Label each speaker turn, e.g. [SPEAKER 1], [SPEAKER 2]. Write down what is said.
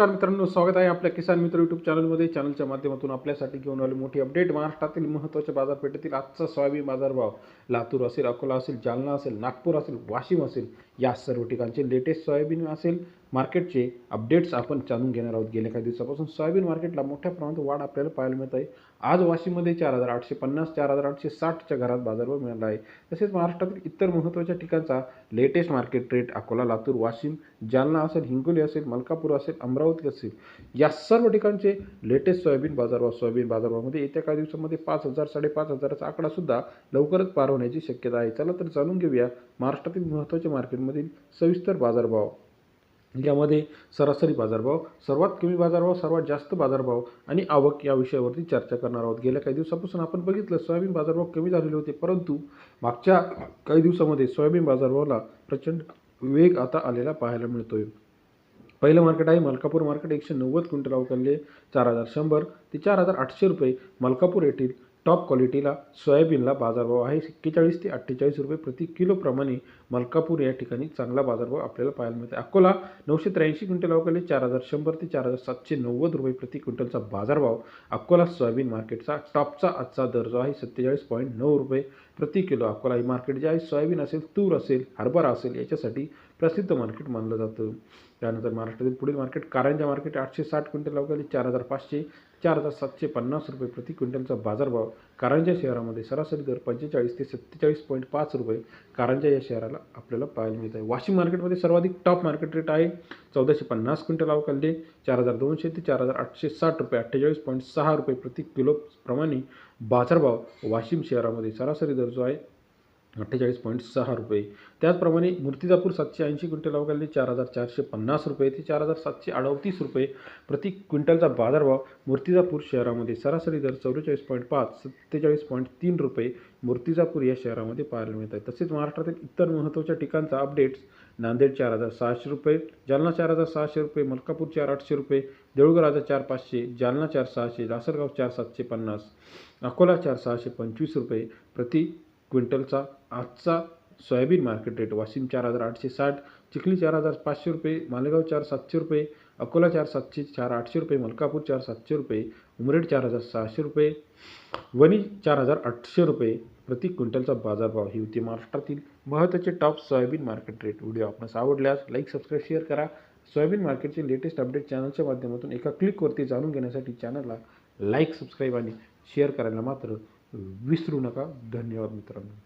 [SPEAKER 1] नमस्कार मित्रांनो स्वागत आहे आपल्या किसान मित्र यूट्यूब चॅनलमध्ये चॅनलच्या माध्यमातून आपल्यासाठी घेऊन आले मोठी अपडेट महाराष्ट्रातील महत्त्वाच्या बाजारपेठेतील आजचा सोयाबीन बाजारभाव लातूर असेल अकोला असेल जालना असेल नागपूर असेल वाशिम असेल या सर्व ठिकाणचे लेटेस्ट सोयाबीन असेल. मार्केटचे अपडेट्स आपण जाणून घेणार आहोत. गेल्या काही दिवसापासून सोयाबीन मार्केटला मोठ्या प्रमाणात वाढ आपल्याला पाहायला मिळत आहे. आज वाशिममध्ये चार हजार आठशे पन्नास चार हजार आठशे साठच्या घरात बाजारभाव मिळाला आहे. तसेच महाराष्ट्रातील इतर महत्त्वाच्या ठिकाणचा latest market rate Akola Latur Washim Jalna असेल हिंगोली असेल मलकापूर असेल अमरावती असेल या सर्व ठिकाणचे लेटेस्ट सोयाबीन बाजारभाव सोयाबीन बाजारभावामध्ये येत्या काही दिवसामध्ये पाच हजार साडेपाच हजाराचा आकडासुद्धा लवकरच पार होण्याची शक्यता आहे. चला तर जाणून घेऊया महाराष्ट्रातील महत्त्वाच्या मार्केटमधील सविस्तर बाजारभाव. यामध्ये सरासरी बाजारभाव सर्वात कमी बाजारभाव सर्वात जास्त बाजारभाव आणि आवक या विषयावरती चर्चा करणार आहोत. गेल्या काही दिवसापासून आपण बघितलं सोयाबीन बाजारभाव कमी झालेले होते परंतु मागच्या काही दिवसामध्ये सोयाबीन बाजारभावाला प्रचंड वेग आता आलेला पाहायला मिळतोय. पहिलं मार्केट आहे मलकापूर मार्केट एकशे नव्वद क्विंटल अवकालले चार हजार शंभर. ते चार हजार आठशे रुपये मलकापूर येथील टॉप क्वालिटीला सोयाबीनला बाजारभाव आहे. एक्केचाळीस ते अठ्ठेचाळीस रुपये प्रति किलोप्रमाणे मलकापूर या ठिकाणी चांगला बाजारभाव आपल्याला पाहायला मिळते अकोला नऊशे त्र्याऐंशी क्विंटल अवकाले चार हजार शंभर ते चार हजार सातशे नव्वद रुपये प्रति क्विंटलचा बाजारभाव अकोला सोयाबीन मार्केटचा टॉपचा आजचा दर जो आहे. सत्तेचाळीस पॉईंट नऊ रुपये प्रति किलो अकोला ही मार्केट जे आहे. सोयाबीन असेल तूर असेल हरभरा असेल याच्यासाठी प्रसिद्ध मार्केट मानलं जातं. त्यानंतर महाराष्ट्रातील पुढील मार्केट कारंजा मार्केट आठशे साठ क्विंटल अवघाली चार हजार पाचशे चार हजार सातशे पन्नास रुपये प्रति क्विंटलचा बाजारभाव. कारंजा शहरामध्ये सरासरी दर पंचेचाळीस ते सत्तेचाळीस पॉईंट पाच रुपये कारंजा या शहराला आपल्याला पाहायला मिळत आहे. वाशिम मार्केटमध्ये सर्वाधिक टॉप मार्केट रेट आहे. चौदाशे पन्नास क्विंटल अवकालले चार हजार दोनशे ते चार हजार आठशे साठ रुपये अठ्ठेचाळीस पॉईंट सहा रुपये प्रति किलो प्रमाणे बाजारभाव वाशिम शहरामध्ये सरासरी दर जो आहे अठ्ठेचाळीस पॉईंट सहा रुपये. त्याचप्रमाणे मूर्तिजापूर सातशे ऐंशी क्विंटल अवकालले चार हजार चारशे पन्नास रुपये. ते चार हजार सातशे अडतीस रुपये प्रति क्विंटलचा बाजारभाव मूर्तिजापूर शहरामध्ये सरासरी दर चौवेचाळीस पॉईंट पाच सत्तेचाळीस पॉईंट तीन रुपये मूर्तिजापूर या शहरामध्ये पाहायला मिळत आहे. तसेच महाराष्ट्रातील इतर महत्त्वाच्या ठिकाणचा अपडेट्स नांदेड चार हजार सहाशे रुपये जालना चार हजार सहाशे रुपये मलकापूर चार आठशे रुपये देऊळगाव राजा चार पाचशे जालना चार सहाशे लासरगाव चार सातशे पन्नास अकोला चार सहाशे पंचवीस रुपये प्रति क्विंटलचा आजचा सोयाबीन मार्केट रेट. वाशिम चार हजार आठशे साठ चिखली चार हजार पाचशे रुपये मालेगाव चार सातशे रुपये अकोला चार सातशे चार आठशे रुपये मलकापूर चार सातशे रुपये उमरेड चार हजार सहाशे रुपये वणी चार हजार आठशे रुपये. प्रति क्विंटलचा बाजारभाव ही होती महाराष्ट्रातील महत्त्वाचे top soybean market rate video आपणास आवडल्यास लाईक सबस्क्राईब शेअर करा. सोयाबीन मार्केटचे लेटेस्ट अपडेट चॅनलच्या माध्यमातून एका क्लिकवरती जाणून घेण्यासाठी चॅनलला लाईक सबस्क्राईब आणि शेअर करायला मात्र विसरू नका. धन्यवाद मित्रांनो.